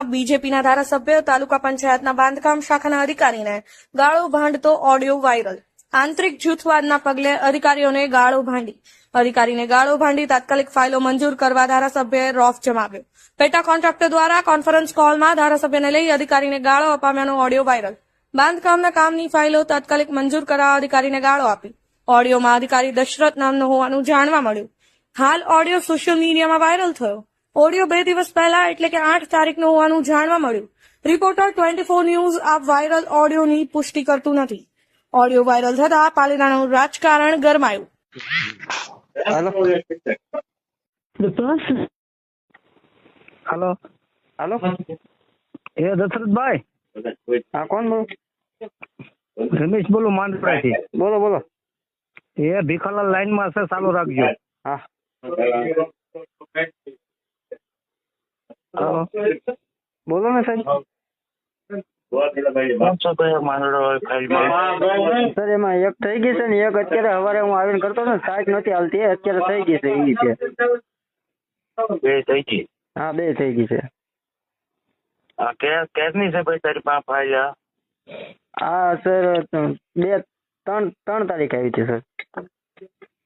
બીજેપીના ધારાસભ્ય તાલુકા પંચાયતના બાંધકામ શાખાના અધિકારીને ગાળો ભાંડતો ઓડિયો વાયરલ. આંતરિક જૂથવાદના પગલે અધિકારીઓને ગાળો ભાંડી. અધિકારીને ગાળો ભાંડી તાત્કાલિક ફાઇલો મંજૂર કરવા ધારાસભ્યએ રોફ જમાવ્યો. પેટા કોન્ટ્રાક્ટર દ્વારા કોન્ફરન્સ કોલમાં ધારાસભ્યને લઈ અધિકારીને ગાળો અપાવ્યાનો ઓડિયો વાયરલ. બાંધકામના કામની ફાઇલો તાત્કાલિક મંજૂર કરાવવા અધિકારીને ગાળો આપી. ઓડિયોમાં અધિકારી દશરથ નામનો હોવાનું જાણવા મળ્યું. હાલ ઓડિયો સોશિયલ મીડિયામાં વાયરલ થયો. ઓડિયો બે દિવસ પહેલા એટલે કે આઠ તારીખનો હોવાનું જાણવા મળ્યું. રિપોર્ટર ટ્વેન્ટી ફોર ન્યૂઝ આ વાયરલ ઓડિયોની પુષ્ટિ કરતું નથી. ઓડિયો વાયરલ થતા પાલિતાણાનું રાજકારણ ગરમાયું. હેલો. હેલો. એ દશરથભાઈ? હા કોણ બોલો? રમેશ બોલો માંડપડાથી બોલો બોલો. એ ભીખાલાલ લાઈનમાં છે ચાલુ રાખજો. હા. હાલો. બોલો ને સાહેબ સર એમાં એક થઈ ગઈ છે ને એક અત્યારે સવારે હું આવીને કરતો ને સાઈટ નથી હાલતી એ અત્યારે થઈ ગઈ છે એવી છે બે થઈ ગઈ હા બે થઈ ગઈ છે આ કે- કેસની છે ભાઈ તારી પાસે ફાઇલ આ? હા સર બે ત્રણ ત્રણ તારીખ આવી છે સર